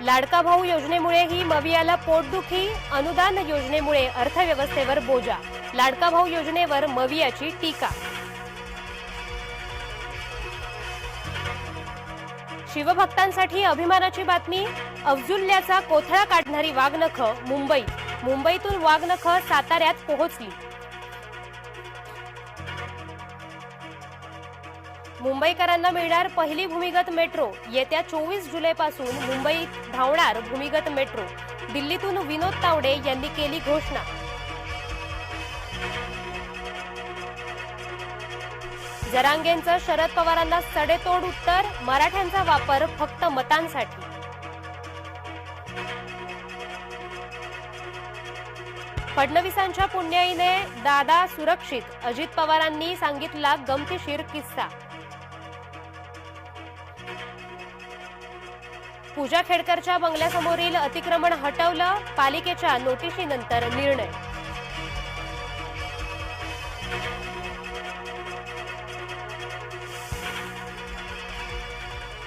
लाडका भाऊ योजनेमुळेही मवियाला पोटदुखी अनुदान योजनेमुळे अर्थव्यवस्थेवर बोजा. लाडका भाऊ योजनेवर मवियाची टीका. शिवभक्तांसाठी अभिमानाची बातमी अफजुल्ल्याचा कोथळा काढणारी वाघनख मुंबई. मुंबईतून वाघनख साताऱ्यात पोहोचली. मुंबईकरांना मिळणार पहिली भूमिगत मेट्रो. येत्या चोवीस जुलैपासून मुंबईत धावणार भूमिगत मेट्रो. दिल्लीतून विनोद तावडे यांनी केली घोषणा. जरांगेंचं शरद पवारांना सडेतोड उत्तर मराठ्यांचा वापर फक्त मतांसाठी. फडणवीसांच्या पुण्याईने दादा सुरक्षित अजित पवारांनी सांगितला गमतीशीर किस्सा. पूजा खेडकरच्या बंगल्यासमोरील अतिक्रमण हटवलं पालिकेच्या नोटिशीनंतर निर्णय.